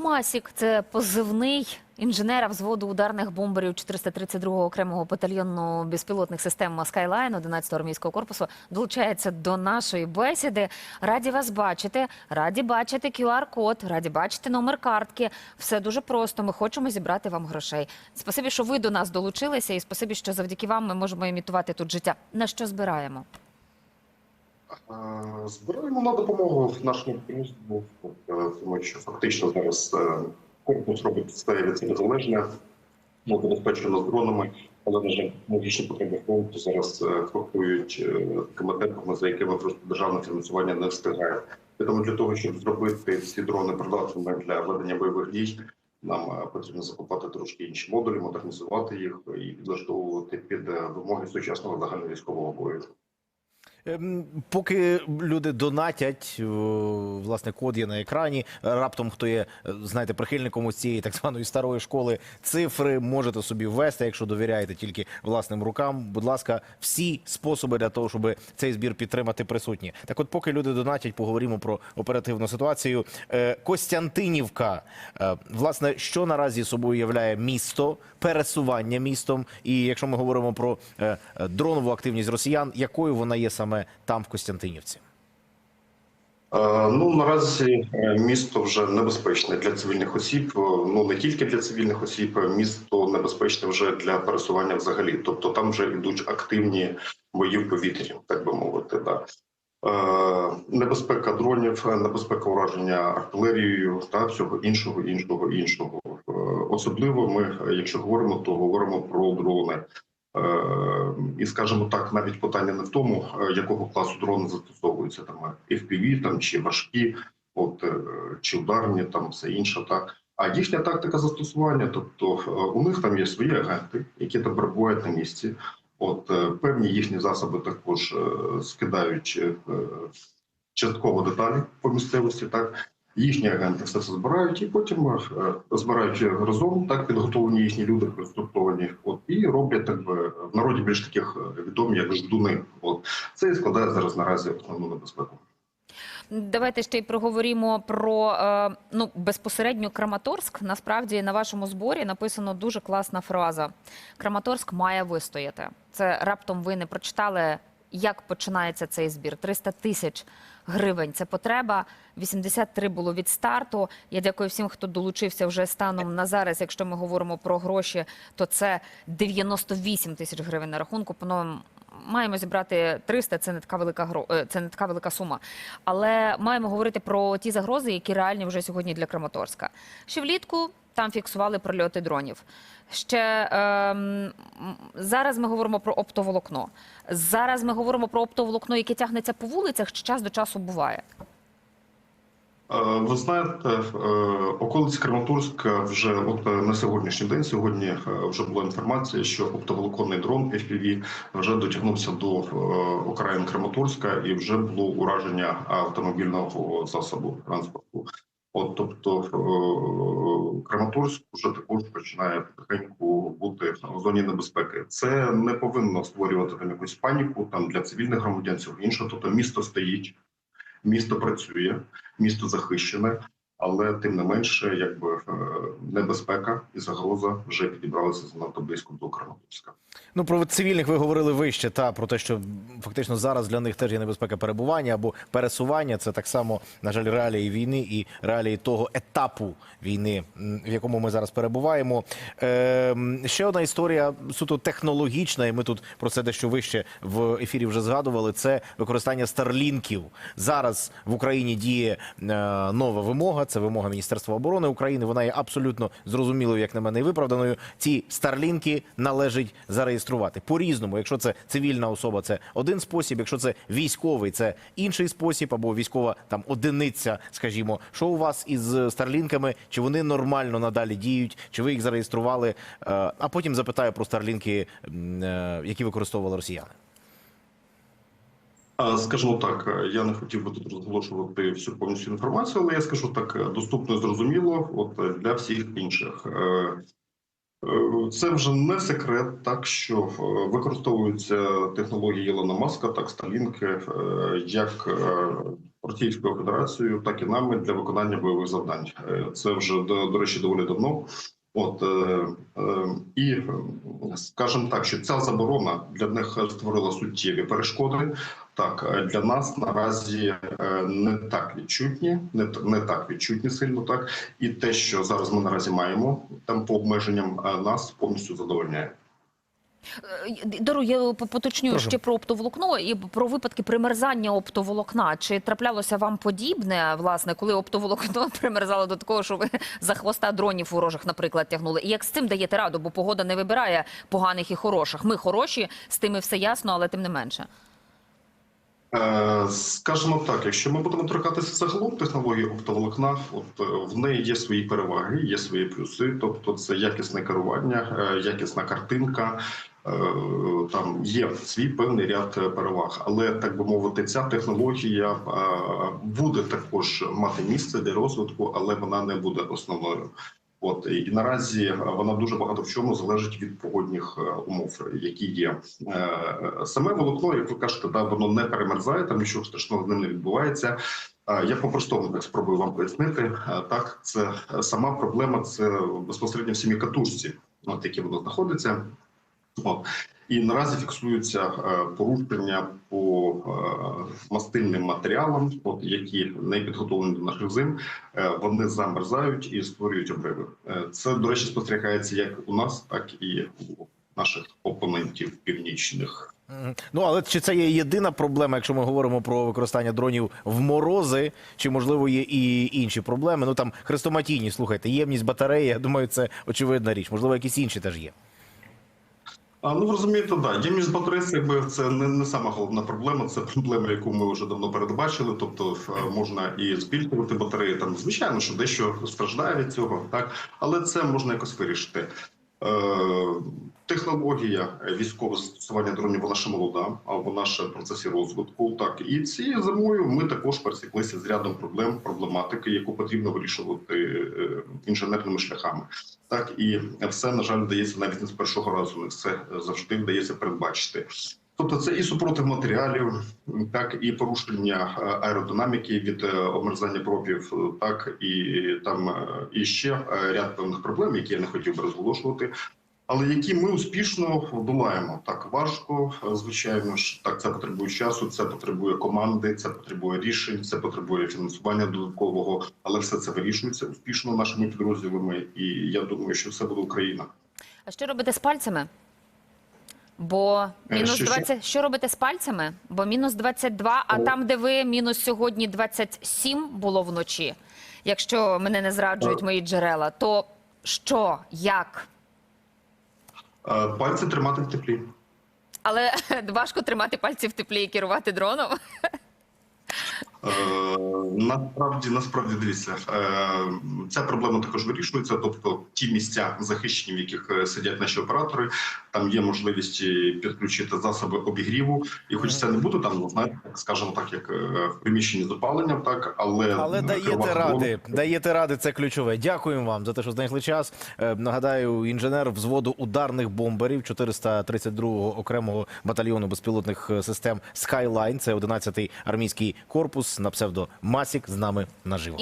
Масік це позивний інженера взводу ударних бомберів 432-го окремого батальйону безпілотних систем Скайлайн 11-го армійського корпусу долучається до нашої бесіди. Раді вас бачити, раді бачити QR-код, раді бачити номер картки. Все дуже просто. Ми хочемо зібрати вам грошей. Спасибі, що ви до нас долучилися, і спасибі, що завдяки вам ми можемо імітувати тут життя. На що збираємо? Збираємо на допомогу нашому підрозділу, е, тому що фактично зараз е, корпус робить все від себе залежне, ну, забезпечено дронами, але, на жаль, технологічні потреби фронту зараз е, крокують такими темпами, за якими просто державне фінансування не встигає. Тому для того, щоб зробити ці дрони придатними для ведення бойових дій, нам потрібно закупати трошки інші модулі, модернізувати їх і підлаштовувати під вимоги сучасного загальновійськового бою. Ем, Поки люди донатять, е, власне, код є на екрані. Раптом хто є, е, знаєте, прихильником ось цієї так званої старої школи, цифри можете собі ввести, якщо довіряєте тільки власним рукам. Будь ласка, всі способи для того, щоб цей збір підтримати присутні. Так, от, поки люди донатять, поговоримо про оперативну ситуацію. Е, Костянтинівка, власне, що наразі собою являє місто, пересування містом, і якщо ми говоримо про дронову активність росіян, якою вона є саме там в Костянтинівці? Е, Ну наразі е, місто вже небезпечне для цивільних осіб. Е, Ну не тільки для цивільних осіб, місто небезпечне вже для пересування взагалі. Тобто там вже йдуть активні бої в повітрі, так би мовити. Да. Небезпека дронів, небезпека ураження артилерією та всього іншого, іншого, іншого. Особливо ми, якщо говоримо, то говоримо про дрони. Е, І скажімо так, навіть питання не в тому, е, якого класу дрони застосовуються там FPV, там чи важкі, от е, чи ударні, там все інше, так. А їхня тактика застосування, тобто е, у них там є свої агенти, які там перебувають на місці. От е, певні їхні засоби також е, скидають е, частково деталі по місцевості, так. Їхні агенти все це збирають і потім е, збирають разом, так підготовлені їхні люди, конструктовані, от і роблять так би в народі більш таких е, відомі як ждуни. От це і складає зараз наразі основну небезпеку. Давайте ще й проговоримо про е, ну безпосередньо Краматорськ. Насправді на вашому зборі написано дуже класна фраза: Краматорськ має вистояти. Це раптом ви не прочитали, як починається цей збір. 300 тисяч гривень. Це потреба. 83 було від старту. Я дякую всім, хто долучився вже станом на зараз. Якщо ми говоримо про гроші, то це 98 тисяч гривень на рахунку. По маємо зібрати 300, це не така велика гро... е, це не така велика сума. Але маємо говорити про ті загрози, які реальні вже сьогодні для Краматорська. Ще влітку там фіксували прольоти дронів. Ще ем, зараз ми говоримо про оптоволокно. Зараз ми говоримо про оптоволокно, яке тягнеться по вулицях, чи час до часу буває. Е, Ви знаєте, е, околиці Краматорська вже от е, на сьогоднішній день. Сьогодні вже була інформація, що оптоволоконний дрон FPV вже дотягнувся до окраїн Краматорська і вже було ураження автомобільного засобу транспорту. От тобто е, Краматорськ вже також починає потихеньку бути в зоні небезпеки. Це не повинно створювати там якусь паніку там для цивільних громадян цього іншого. Тобто місто стоїть, місто працює, місто захищене, але тим не менше, якби е, небезпека і загроза вже підібралися занадто близько до Краматорська. Ну про цивільних ви говорили вище, та про те, що фактично зараз для них теж є небезпека перебування або пересування. Це так само, на жаль, реалії війни і реалії того етапу війни, в якому ми зараз перебуваємо. Е, ще одна історія суто технологічна, і ми тут про це дещо вище в ефірі вже згадували. Це використання старлінків. Зараз в Україні діє е, нова вимога. Це вимога Міністерства оборони України. Вона є абсолютно зрозумілою, як на мене, і виправданою. Ці старлінки належить зареєструвати по різному. Якщо це цивільна особа, це один спосіб. Якщо це військовий, це інший спосіб, або військова там одиниця, скажімо. Що у вас із старлінками? Чи вони нормально надалі діють? Чи ви їх зареєстрували? Е, А потім запитаю про старлінки, е, які використовували росіяни. Скажімо так, е, я не хотів би тут розголошувати всю повністю інформацію, але я скажу так е, доступно і зрозуміло, от е, для всіх інших. Це вже не секрет, так що використовуються технології Ілона Маска, так Сталінки, як Російською Федерацією, так і нами для виконання бойових завдань. Це вже до, до речі доволі давно. От і скажімо так, що ця заборона для них створила суттєві перешкоди. Так е, для нас наразі е, не так відчутні, не, не так відчутні сильно. Так і те, що зараз ми наразі маємо там по обмеженням, е, нас повністю задовольняє. Дару, я по- поточню ще про оптоволокно і про випадки примерзання оптоволокна. Чи траплялося вам подібне, власне, коли оптоволокно примерзало до такого, що ви за хвоста дронів ворожих, наприклад, тягнули? І як з цим даєте раду? Бо погода не вибирає поганих і хороших. Ми хороші, з тими все ясно, але тим не менше. Е, Скажімо так, якщо ми будемо торкатися загалом технології оптоволокна, от е, в неї є свої переваги, є свої плюси. Тобто, це якісне керування, е, якісна картинка. Там є свій певний ряд переваг, але так би мовити, ця технологія буде також мати місце для розвитку, але вона не буде основною. От і наразі е, вона дуже багато в чому залежить від погодних е, умов, які є. Е, Саме волокно, як ви кажете, да, воно не перемерзає, там нічого страшного з ним не відбувається. Я по-простому так спробую вам пояснити. Так, це сама проблема, це безпосередньо в самій катушці, от які воно знаходиться. От. І наразі фіксуються е, порушення по е, мастильним матеріалам, от які не підготовлені до наших зим. Е, вони замерзають і створюють обриви. Це, до речі, спостерігається як у нас, так і у наших опонентів північних. Ну але чи це є єдина проблема, якщо ми говоримо про використання дронів в морози, чи можливо є і інші проблеми? Ну там хрестоматійні, слухайте, ємність батареї, я думаю, це очевидна річ. Можливо, якісь інші теж є. А ну розумієте, да ємність батарей якби це не, не сама головна проблема. Це проблема, яку ми вже давно передбачили. Тобто е, можна і збільшувати батареї. Там звичайно, що дещо страждає від цього, так але це можна якось вирішити. Е, технологія військового застосування дронів вона ще молода, а вона ще в процесі розвитку. Так і цією зимою ми також пересіклися з рядом проблем, проблематики, яку потрібно вирішувати е, інженерними шляхами. Так і все на жаль вдається навіть не з першого разу. Не все завжди вдається передбачити. Тобто, це і супротив матеріалів, так і порушення е, аеродинаміки від е, обмерзання пропів, е, так і там і ще ряд певних проблем, які я не хотів би розголошувати. Але які ми успішно долаємо так важко, звичайно ж, так це потребує часу, це потребує команди, це потребує рішень, це потребує фінансування додаткового, але все це вирішується успішно нашими підрозділами. І я думаю, що все буде Україна. А що робите з пальцями? Бо Е, мінус що- що? 20... Що робите з пальцями? Бо мінус 22, а О. там, де ви мінус сьогодні 27 було вночі, якщо мене не зраджують мої джерела, то що, як? Е, Пальці тримати в теплі. Але важко тримати пальці в теплі і керувати дроном. Насправді, насправді дивіться, е, ця проблема також вирішується. Тобто, ті місця захищені, в яких е, сидять наші оператори, там є можливість е, підключити засоби обігріву. І хоч це не буде там, ну, знаєте, скажімо так, як в приміщенні з опаленням, так але Але даєте ради, даєте ради, це ключове. Дякуємо вам за те, що знайшли час. Нагадаю, інженер взводу ударних бомберів 432-го окремого батальйону безпілотних систем Skyline. Це 11-й армійський корпус на псевдо Масік з нами наживо.